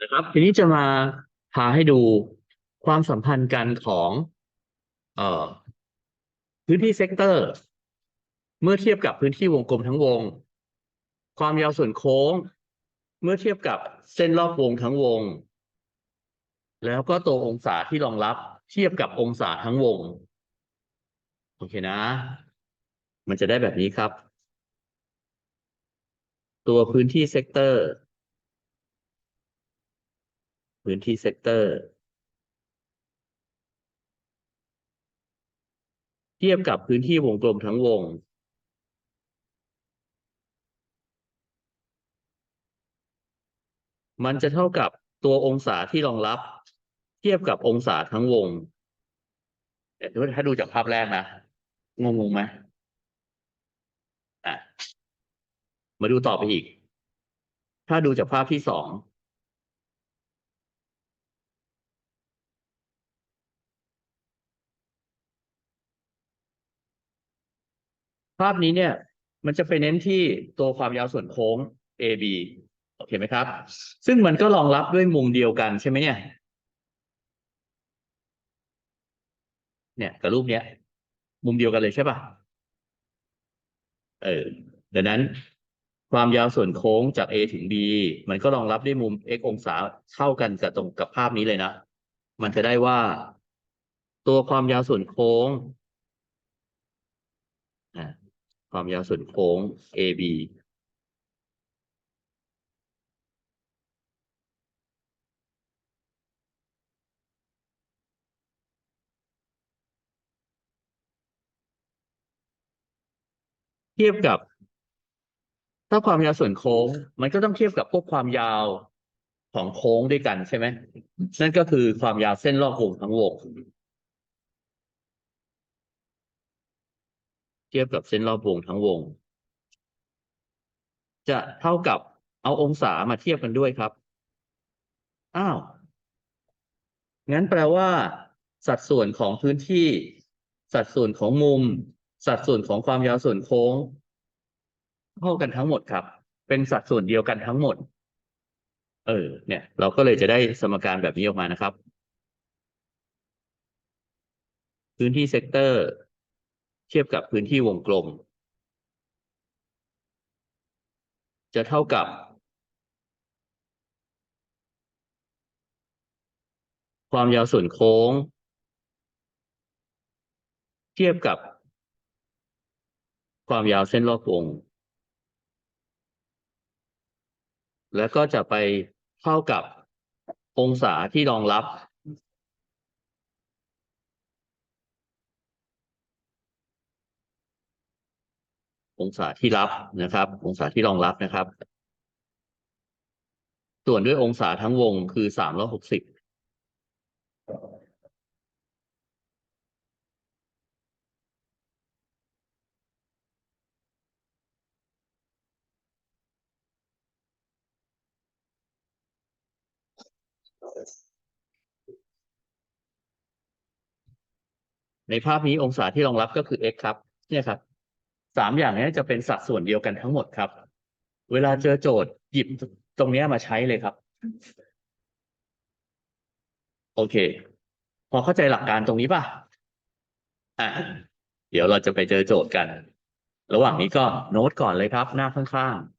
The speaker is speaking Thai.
นะครับ ทีนี้จะมาพาให้ดูความสัมพันธ์กันของเอ่อพื้นที่เซกเตอร์ เมื่อเทียบกับพื้นที่วงกลมทั้งวง ความยาวส่วนโค้ง เมื่อเทียบกับเส้นรอบวงทั้งวง แล้วก็ตัวองศาที่รองรับเทียบกับองศาทั้งวง โอเคนะ มันจะได้แบบนี้ครับ ตัวพื้นที่เซกเตอร์ พื้นที่เซกเตอร์ เทียบกับพื้นที่วงกลมทั้งวง มันจะเท่ากับตัวองศาที่รองรับ เทียบกับองศาทั้งวงแต่ถ้าดูจากภาพแรกนะ งงงไหมอะมาดูต่อไปอีก ถ้าดูจากภาพที่สอง ภาพนี้เนี่ย มันจะไปเน้นที่ตัวความยาวส่วนโค้ง AB โอเคไหมครับ ซึ่งมันก็รองรับด้วยมุมเดียวกันใช่ไหมเนี่ย เนี่ยกับรูปเนี้ย มุมเดียวกันเลยใช่ป่ะ เออดังนั้นความยาวส่วนโค้งจาก A ถึง B มันก็รองรับด้วยมุม x องศาเท่ากันกับตรงกับภาพนี้เลยนะ มันจะได้ว่า ตัวความยาวส่วนโค้งอ่า ความยาวส่วนโค้ง AB เทียบกับ ถ้าความยาวส่วนโค้ง มันก็ต้องเทียบกับพวกความยาวของโค้งด้วยกันใช่ไหมนั่นก็คือความยาวเส้นรอบวงทั้งวง เทียบกับเส้นรอบวงทั้งวง จะเท่ากับเอาองศามาเทียบกันด้วยครับ อ้าว งั้นแปลว่า สัดส่วนของพื้นที่ สัดส่วนของมุม สัดส่วนของความยาวส่วนโค้ง เท่ากันทั้งหมดครับ เป็นสัดส่วนเดียวกันทั้งหมด เออ เนี่ย เราก็เลยจะได้สมการแบบนี้ออกมานะครับ พื้นที่เซกเตอร์ เทียบกับพื้นที่วงกลม จะเท่ากับความยาวส่วนโค้ง เทียบกับ ความยาวเส้นรอบวง แล้วก็จะไปเท่ากับองศาที่รองรับ องศาที่รับนะครับ องศาที่รองรับนะครับ ส่วนด้วยองศาทั้งวงคือสามร้อยหกสิบในภาพนี้องศาที่รองรับก็คือ x ครับ เนี่ยครับ สามอย่างนี้จะเป็นสัดส่วนเดียวกันทั้งหมดครับ เวลาเจอโจทย์หยิบตรงนี้มาใช้เลยครับ โอเค พอเข้าใจหลักการตรงนี้ป่ะอะเดี๋ยวเราจะไปเจอโจทย์กัน ระหว่างนี้ก็โน้ตก่อนเลยครับ หน้าข้างๆ